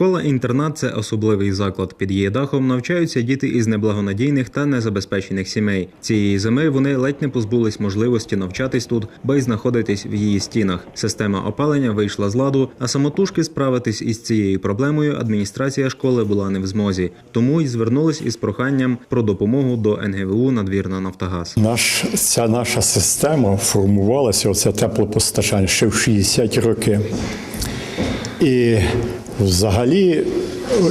Школа-інтернат це особливий заклад. Під її дахом навчаються діти із неблагонадійних та незабезпечених сімей. Цієї зими вони ледь не позбулись можливості навчатись тут, ба й знаходитись в її стінах. Система опалення вийшла з ладу, а самотужки справитись із цією проблемою адміністрація школи була не в змозі. Тому й звернулись із проханням про допомогу до НГВУ надвірна Нафтогаз. Наш, ця наша система формувалася, оце теплопостачання, ще в 60-ті роки. І взагалі,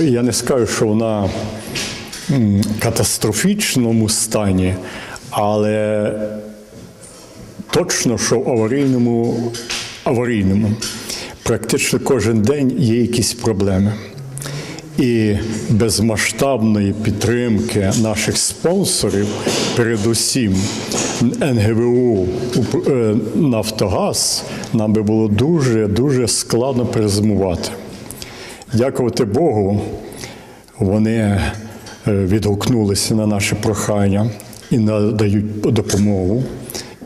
я не скажу, що вона в катастрофічному стані, але точно, що в аварійному, аварійному. Практично кожен день є якісь проблеми. І без масштабної підтримки наших спонсорів, передусім НГВУ е, Нафтогаз, нам би було дуже дуже складно перезимувати. Дякувати Богу, вони е, відгукнулися на наше прохання і надають допомогу.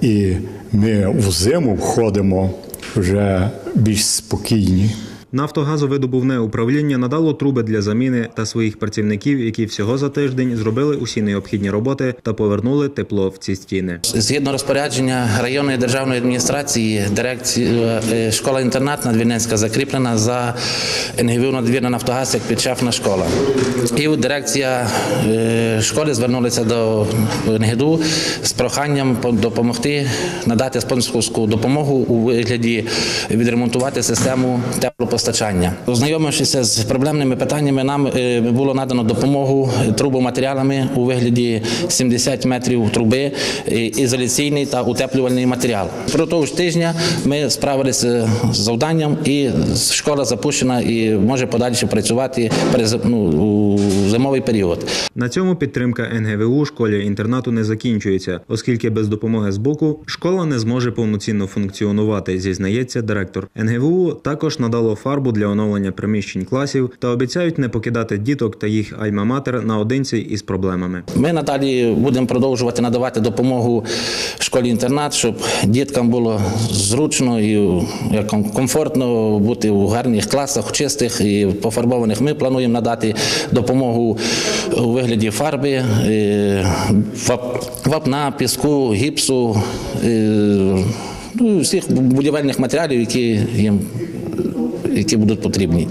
І ми в зиму входимо вже більш спокійні. Нафтогазовидобувне управління надало труби для заміни та своїх працівників, які всього за тиждень зробили усі необхідні роботи та повернули тепло в ці стіни. Згідно розпорядження районної державної адміністрації, дирекція е, школа-інтернат Надвірненська закріплена за НГВУ Надвірна Нафтогаз як підшефна школа. І дирекція е, школи звернулася до НГДУ з проханням допомогти надати спонсорську допомогу у вигляді відремонтувати систему теплопостачання. Ознайомившися з проблемними питаннями, нам е, було надано допомогу трубоматеріалами у вигляді 70 метрів труби, е, ізоляційний та утеплювальний матеріал. Протягом тижня ми справилися з завданням, і школа запущена і може подальше працювати ну, у зимовий період. На цьому підтримка НГВУ школі інтернату не закінчується, оскільки без допомоги з боку школа не зможе повноцінно функціонувати, зізнається директор. НГВУ також надало фарбу для оновлення приміщень класів та обіцяють не покидати діток та їх альма-матер наодинці із проблемами. Ми надалі будемо продовжувати надавати допомогу школі-інтернат, щоб діткам було зручно і комфортно бути у гарних класах, чистих і пофарбованих. Ми плануємо надати допомогу у вигляді фарби, е, вапна, піску, гіпсу, е, ну, всіх будівельних матеріалів, які їм які будуть потрібні.